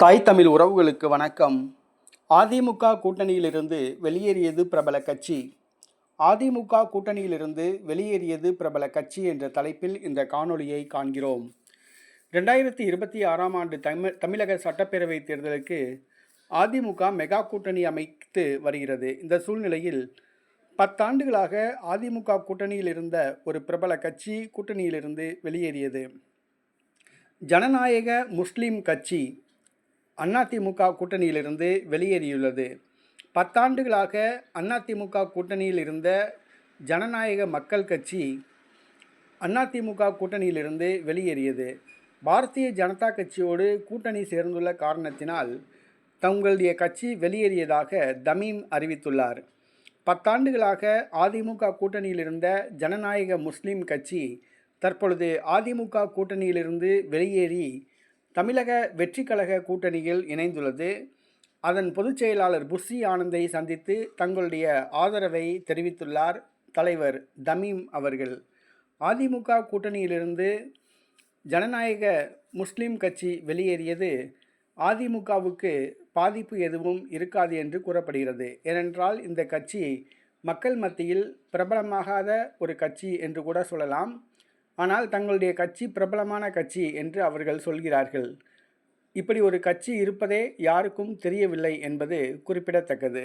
தாய் தமிழ் உறவுகளுக்கு வணக்கம். அதிமுக கூட்டணியிலிருந்து வெளியேறியது பிரபல கட்சி. அதிமுக கூட்டணியிலிருந்து வெளியேறியது பிரபல கட்சி என்ற தலைப்பில் இந்த காணொளியை காண்கிறோம். ரெண்டாயிரத்தி இருபத்தி ஆறாம் ஆண்டு தமிழ் தமிழக சட்டப்பேரவை தேர்தலுக்கு அதிமுக மெகா கூட்டணி அமைத்து வருகிறது. இந்த சூழ்நிலையில் பத்தாண்டுகளாக அதிமுக கூட்டணியில் இருந்த ஒரு பிரபல கட்சி கூட்டணியிலிருந்து வெளியேறியது. ஜனநாயக முஸ்லீம் கட்சி அதிமுக கூட்டணியிலிருந்து வெளியேறியுள்ளது. பத்தாண்டுகளாக அதிமுக கூட்டணியில் இருந்த ஜனநாயக மக்கள் கட்சி அதிமுக கூட்டணியிலிருந்து வெளியேறியது. பாரதிய ஜனதா கட்சியோடு கூட்டணி சேர்ந்துள்ள காரணத்தினால் தங்களுடைய கட்சி வெளியேறியதாக தமீம் அறிவித்துள்ளார். பத்தாண்டுகளாக அதிமுக கூட்டணியில் இருந்த ஜனநாயக முஸ்லீம் கட்சி தற்பொழுது அதிமுக கூட்டணியிலிருந்து வெளியேறி தமிழக வெற்றி கழக கூட்டணியில் இணைந்துள்ளது. அதன் பொதுச் செயலாளர் புஷி ஆனந்தை சந்தித்து தங்களுடைய ஆதரவை தெரிவித்துள்ளார் தலைவர் தமீம் அவர்கள். அதிமுக கூட்டணியிலிருந்து ஜனநாயக முஸ்லீம் கட்சி வெளியேறியது. அதிமுகவுக்கு பாதிப்பு எதுவும் இருக்காது என்று கூறப்படுகிறது. ஏனென்றால் இந்த கட்சி மக்கள் மத்தியில் பிரபலமாகாத ஒரு கட்சி என்று கூட சொல்லலாம். ஆனால் தங்களுடைய கட்சி பிரபலமான கட்சி என்று அவர்கள் சொல்கிறார்கள். இப்படி ஒரு கட்சி இருப்பதே யாருக்கும் தெரியவில்லை என்பது குறிப்பிடத்தக்கது.